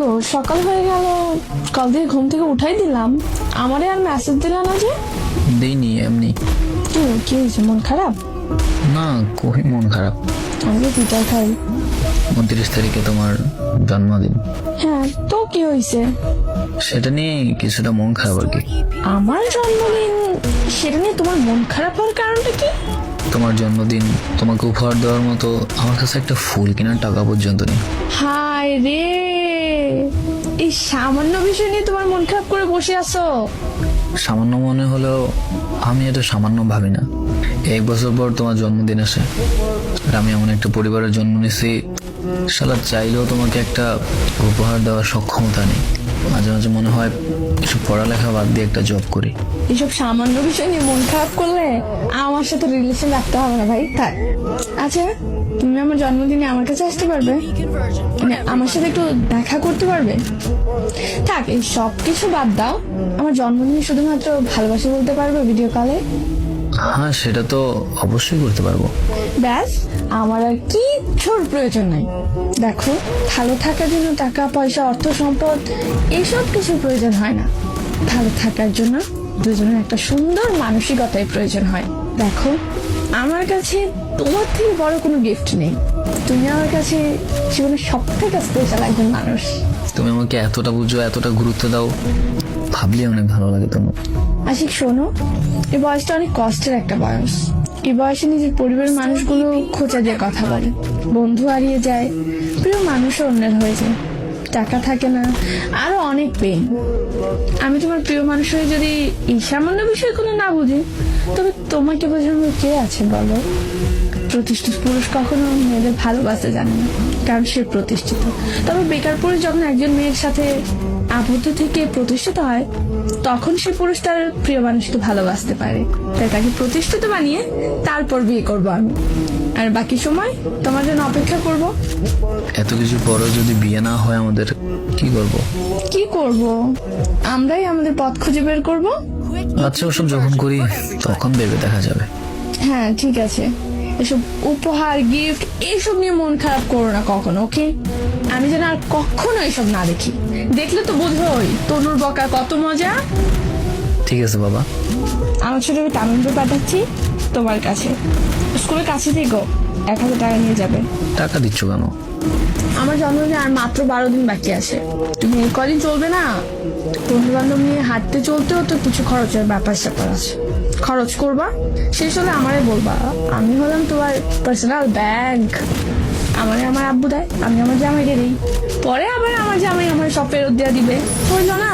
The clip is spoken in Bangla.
গো সকাল হয়ে গেল। কাল থেকে ঘুম থেকে উঠাই দিলাম। আমারে আর মেসেজ দিলা না যে? দিইনি এমনি। কি কি হয়েছে মন খারাপ? না কই মন খারাপ। আমি পিঠা খাই? উনত্রিশ তারিখে তোমার জন্মদিন। হ্যাঁ তো কি হয়েছে? সেটা নিয়ে কিছুটা মন খারাপ আর কি। আমার জন্মদিন সেটা নিয়ে তোমার মন খারাপ হওয়ার কারণটা কি? তোমার জন্মদিন তোমাকে উপহার দেওয়ার মতো আমার কাছে একটা ফুল কেনার টাকা পর্যন্ত নেই। হায় রে! এই সামান্য বিষয় নিয়ে তোমার মন খারাপ করে বসে আছো? সামান্য মনে হলেও আমি এটা সামান্য ভাবি না। এক বছর পর তোমার জন্মদিন আসে। আর আমি এমন একটা পরিবারের জন্ম নিয়েছি সালা চাইলেও তোমাকে একটা উপহার দেওয়ার সক্ষমতা নেই। মাঝে মাঝে মনে হয় এসব পড়ালেখা বাদ দিয়ে একটা জব করি। এসব সামান্য বিষয় নিয়ে মন খারাপ করলে আমার সাথে রিলেশন রাখতে হবে না ভাই। থাক আচ্ছা তুমি আমার জন্মদিনে আমার কাছে আসতে পারবে? মানে আমার সাথে একটু দেখা করতে পারবে? থাক এই সব কিছু বাদ দাও। আমার জন্মদিনে শুধুমাত্র ভালোবাসা বলতে পারবে ভিডিও কলে হ্যাঁ সেটা তো অবশ্যই করতে পারব। ব্যাস, আমার আর কিচ্ছুর প্রয়োজন নাই। দেখো, ভালো থাকার জন্য টাকা, পয়সা, অর্থ, সম্পদ এইসব কিছু প্রয়োজন হয় না। ভালো থাকার জন্য দুজনের একটা সুন্দর মানসিকতায় প্রয়োজন হয়। দেখো, আমার কাছে তোমার থেকে বড় কোনো গিফট নেই। তুমি আমার কাছে জীবনের সব থেকে স্পেশাল একজন মানুষ। তুমি আমাকে এতটা বুঝো, এতটা গুরুত্ব দাও ভাবলে অনেক ভালো লাগে তোমার। আশিক, শোনো এই বয়সটা অনেক কষ্টের একটা বয়স। এই বয়সে নিজের পরিবারের মানুষগুলো খোঁচা দিয়ে কথা বলে। বন্ধু হারিয়ে যায়, প্রিয় মানুষও অন্যের হয়ে যায়। টাকা থাকে না, আরও অনেক পেন আমি তোমার প্রিয় মানুষ হয়ে যদি এই সামান্য বিষয়গুলো না বুঝি, তবে তোমাকে বোঝানোর কে আছে বলো? প্রতিষ্ঠিত পুরুষ কখনো মেয়েদের ভালোবাসতে জানে না কারণ সে প্রতিষ্ঠিত। তবে বেকার পুরুষ যখন একজন মেয়ের সাথে আবদ্ধ থেকে প্রতিষ্ঠিত হয় তখন সে পুরুষ তার প্রিয় মানুষকে ভালোবাসতে পারে। তাই তাকে প্রতিষ্ঠিত বানিয়ে তারপর বিয়ে করব আমি। আর বাকি সময় তোমার জন্য অপেক্ষা করব। এত কিছু পরেও যদি বিয়ে না হয় আমাদের কি করব? কি করব? আমরাই আমাদের পথ খুঁজে বের করব? আচ্ছা ওসব যখন করি তখন ভেবে দেখা যাবে। হ্যাঁ ঠিক আছে। এসব উপহার গিফট এইসব নিয়ে মন খারাপ করো না কখনো ওকে আমি যেন আর কখনো এসব না দেখি। দেখলে তো বোঝোই তনুর বকা কত মজা। ঠিক আছে বাবা। আমার ছোট আমি তামিলপুর পাঠাচ্ছি তোমার কাছে। স্কুলের কাছে থেকো এক হাজার টাকা নিয়ে যাবে। টাকা দিচ্ছ কেন? আমার জন্মদিনে আর মাত্র বারো দিন বাকি আছে। তুমি এই কদিন চলবে না? বন্ধু বান্ধব নিয়ে হাঁটতে চলতেও তো কিছু খরচের ব্যাপার স্যাপার আছে। খরচ করবা শেষ হলে আমারে বলবা, আমি হলাম তোমার পার্সোনাল ব্যাংক আমারে আমার আব্বু দেয়, আমি আমার জামাইকে দিই। পরে আবার আমার জামাই আমার সব ফেরত দেওয়া দিবে। হইল না?